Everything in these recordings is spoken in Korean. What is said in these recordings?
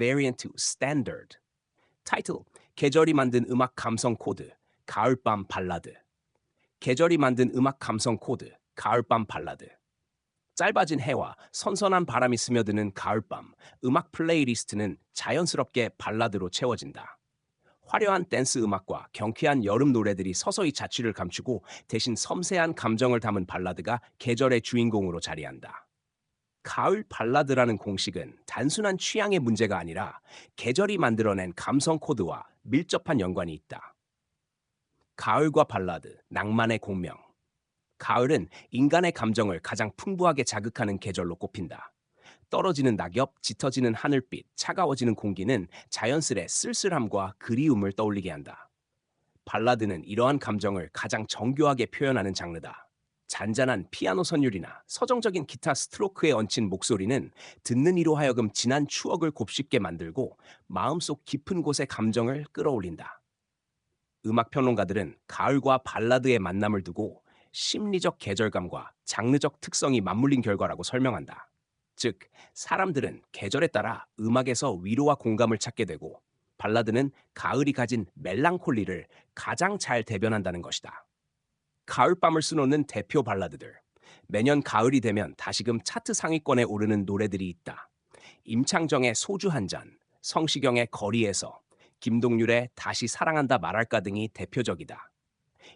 variant to standard. 타이틀 계절이 만든 음악 감성 코드 가을밤 발라드. 계절이 만든 음악 감성 코드 가을밤 발라드. 짧아진 해와 선선한 바람이 스며드는 가을밤 음악 플레이리스트는 자연스럽게 발라드로 채워진다. 화려한 댄스 음악과 경쾌한 여름 노래들이 서서히 자취를 감추고 대신 섬세한 감정을 담은 발라드가 계절의 주인공으로 자리한다. 가을 발라드라는 공식은 단순한 취향의 문제가 아니라 계절이 만들어낸 감성 코드와 밀접한 연관이 있다. 가을과 발라드, 낭만의 공명. 가을은 인간의 감정을 가장 풍부하게 자극하는 계절로 꼽힌다. 떨어지는 낙엽, 짙어지는 하늘빛, 차가워지는 공기는 자연스레 쓸쓸함과 그리움을 떠올리게 한다. 발라드는 이러한 감정을 가장 정교하게 표현하는 장르다. 잔잔한 피아노 선율이나 서정적인 기타 스트로크에 얹힌 목소리는 듣는 이로 하여금 지난 추억을 곱씹게 만들고 마음속 깊은 곳의 감정을 끌어올린다. 음악 평론가들은 가을과 발라드의 만남을 두고 심리적 계절감과 장르적 특성이 맞물린 결과라고 설명한다. 즉, 사람들은 계절에 따라 음악에서 위로와 공감을 찾게 되고 발라드는 가을이 가진 멜랑콜리를 가장 잘 대변한다는 것이다. 가을밤을 수놓는 대표 발라드들. 매년 가을이 되면 다시금 차트 상위권에 오르는 노래들이 있다. 임창정의 소주 한 잔, 성시경의 거리에서, 김동률의 다시 사랑한다 말할까 등이 대표적이다.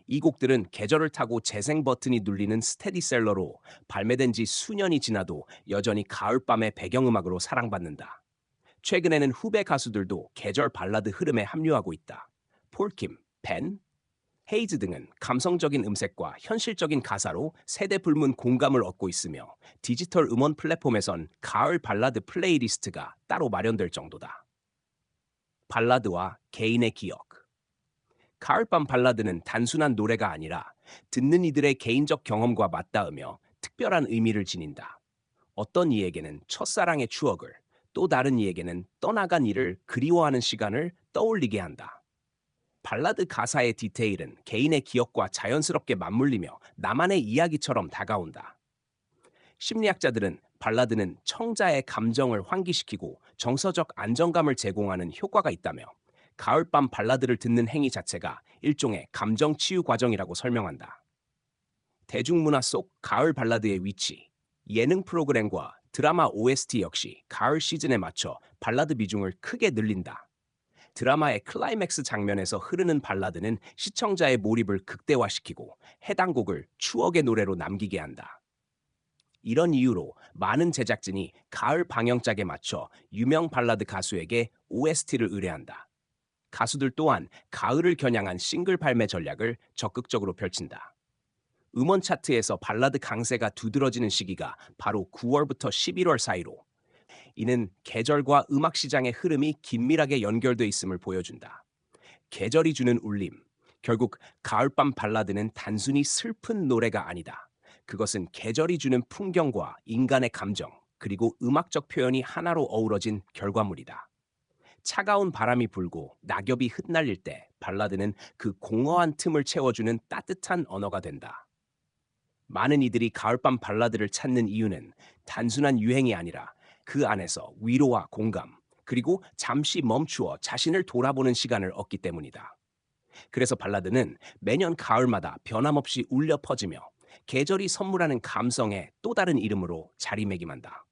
이 곡들은 계절을 타고 재생 버튼이 눌리는 스테디셀러로 발매된 지 수년이 지나도 여전히 가을밤의 배경음악으로 사랑받는다. 최근에는 후배 가수들도 계절 발라드 흐름에 합류하고 있다. 폴킴, 벤, 헤이즈 등은 감성적인 음색과 현실적인 가사로 세대 불문 공감을 얻고 있으며 디지털 음원 플랫폼에선 가을 발라드 플레이리스트가 따로 마련될 정도다. 발라드와 개인의 기억 가을밤 발라드는 단순한 노래가 아니라 듣는 이들의 개인적 경험과 맞닿으며 특별한 의미를 지닌다. 어떤 이에게는 첫사랑의 추억을, 또 다른 이에게는 떠나간 이를 그리워하는 시간을 떠올리게 한다. 발라드 가사의 디테일은 개인의 기억과 자연스럽게 맞물리며 나만의 이야기처럼 다가온다. 심리학자들은 발라드는 청자의 감정을 환기시키고 정서적 안정감을 제공하는 효과가 있다며 가을밤 발라드를 듣는 행위 자체가 일종의 감정 치유 과정이라고 설명한다. 대중문화 속 가을 발라드의 위치, 예능 프로그램과 드라마 OST 역시 가을 시즌에 맞춰 발라드 비중을 크게 늘린다. 드라마의 클라이맥스 장면에서 흐르는 발라드는 시청자의 몰입을 극대화시키고 해당 곡을 추억의 노래로 남기게 한다. 이런 이유로 많은 제작진이 가을 방영작에 맞춰 유명 발라드 가수에게 OST를 의뢰한다. 가수들 또한 가을을 겨냥한 싱글 발매 전략을 적극적으로 펼친다. 음원 차트에서 발라드 강세가 두드러지는 시기가 바로 9월부터 11월 사이로 이는 계절과 음악 시장의 흐름이 긴밀하게 연결돼 있음을 보여준다. 계절이 주는 울림. 결국 가을밤 발라드는 단순히 슬픈 노래가 아니다. 그것은 계절이 주는 풍경과 인간의 감정, 그리고 음악적 표현이 하나로 어우러진 결과물이다. 차가운 바람이 불고 낙엽이 흩날릴 때 발라드는 그 공허한 틈을 채워주는 따뜻한 언어가 된다. 많은 이들이 가을밤 발라드를 찾는 이유는 단순한 유행이 아니라 그 안에서 위로와 공감, 그리고 잠시 멈추어 자신을 돌아보는 시간을 얻기 때문이다. 그래서 발라드는 매년 가을마다 변함없이 울려 퍼지며 계절이 선물하는 감성의 또 다른 이름으로 자리매김한다.